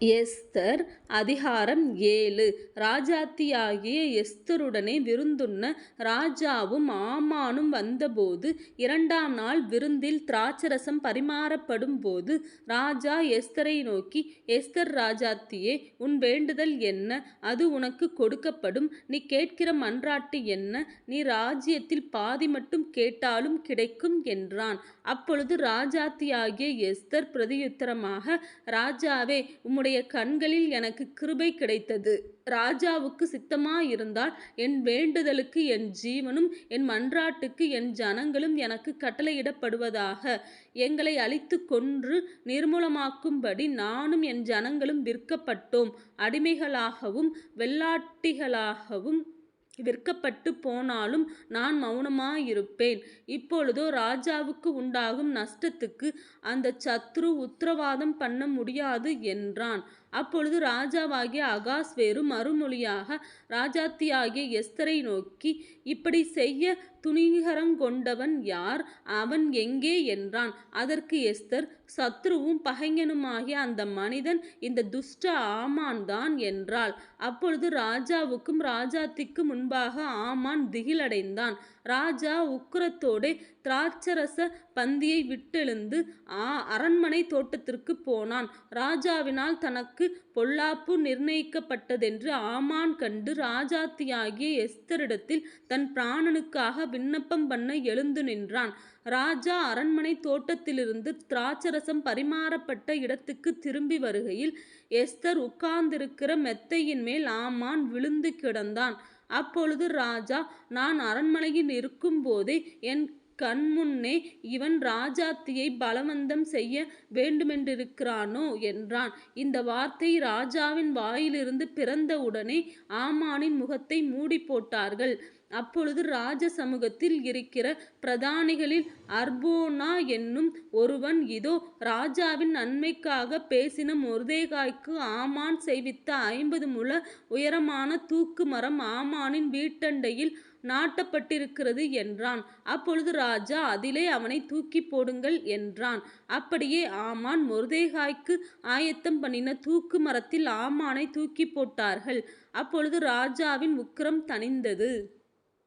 Esther அதிகாரம் ஏழு. ராஜாத்தியாகிய எஸ்தருடனே விருந்துண்ண ராஜாவும் ஆமானும் வந்தபோது இரண்டாம் நாள் விருந்தில் திராட்சரசம் பரிமாறப்படும்போது ராஜா எஸ்தரை நோக்கி எஸ்தர் ராஜாத்தியே உன் வேண்டுதல் என்ன? அது உனக்கு கொடுக்கப்படும். நீ கேட்கிற மன்றாட்டு என்ன? நீ ராஜ்யத்தில் பாதி மட்டும் கேட்டாலும் கிடைக்கும் என்றான். அப்பொழுது ராஜாத்தியாகிய எஸ்தர் பிரதியுத்தரமாக ராஜாவே உம்முடைய கண்களில் எனக்கு கிருபை கிடைத்தது. ராஜாவுக்கு சித்தமாயிருந்தால் என் வேண்டுதலுக்கு என் ஜீவனும் என் மன்றாட்டுக்கு என் ஜனங்களும் எனக்கு கட்டளையிடப்படுவதாக. எங்களை அழித்து கொன்று நிர்மூலமாக்கும்படி நானும் என் ஜனங்களும் விற்கப்பட்டோம். அடிமைகளாகவும் வெள்ளாட்டிகளாகவும் விற்கப்பட்டு போனாலும் நான் மௌனமாயிருப்பேன். இப்பொழுதோ ராஜாவுக்கு உண்டாகும் நஷ்டத்துக்கு அந்த சத்ரு உத்தரவாதம் பண்ண முடியாது என்றான். அப்பொழுது ராஜாவாகிய அகாஸ்வேரு மறுமொழியாக ராஜாத்தியாகிய எஸ்தரை நோக்கி இப்படி செய்ய துணிகரங்கொண்டவன் யார்? அவன் எங்கே? என்றான். அதற்கு எஸ்தர் சத்ருவும் பகைஞனுமாகிய அந்த மனிதன் இந்த துஷ்ட ஆமான் தான் என்றாள். அப்பொழுது ராஜாவுக்கும் ராஜாத்திக்கும் முன்பாக ஆமான் திகிலடைந்தான். ராஜா உக்கிரத்தோடே திராட்சரச பந்தியை விட்டெழுந்து ஆ அரண்மனை தோட்டத்திற்கு போனான். ராஜாவினால் தனக்கு பொல்லாப்பு நிர்ணயிக்கப்பட்டதென்று ஆமான் கண்டு ராஜாத்தியாகிய எஸ்தரிடத்தில் தன் பிராணனுக்காக விண்ணப்பம் பண்ண எழுந்து நின்றான். ராஜா அரண்மனை தோட்டத்திலிருந்து திராட்சரசம் பரிமாறப்பட்ட இடத்துக்கு திரும்பி வருகையில் எஸ்தர் உட்கார்ந்திருக்கிற மெத்தையின் மேல் ஆமான் விழுந்து கிடந்தான். அப்பொழுது ராஜா நான் அரண்மனையில் இருக்கும்போதே என் கண்முன்னே இவன் ராஜாத்தியை பலவந்தம் செய்ய வேண்டுமென்றிருக்கிறானோ என்றான். இந்த வார்த்தை ராஜாவின் வாயிலிருந்து பிறந்தவுடனே ஆமானின் முகத்தை மூடி போட்டார்கள். அப்பொழுது ராஜ சமூகத்தில் இருக்கிற பிரதானிகளில் அர்போனா என்னும் ஒருவன் இதோ ராஜாவின் நன்மைக்காக பேசின மொர்தேகாய்க்கு ஆமான் செய்வித்த ஐம்பது முழ உயரமான தூக்கு மரம் ஆமானின் வீட்டண்டையில் நாட்டப்பட்டிருக்கிறது என்றான். அப்பொழுது ராஜா அதிலே அவனை தூக்கி போடுங்கள் என்றான். அப்படியே ஆமான் மொர்தேகாய்க்கு ஆயத்தம் பண்ணின தூக்கு மரத்தில் ஆமானை தூக்கி போட்டார்கள். அப்பொழுது ராஜாவின் உக்கிரம் தணிந்தது.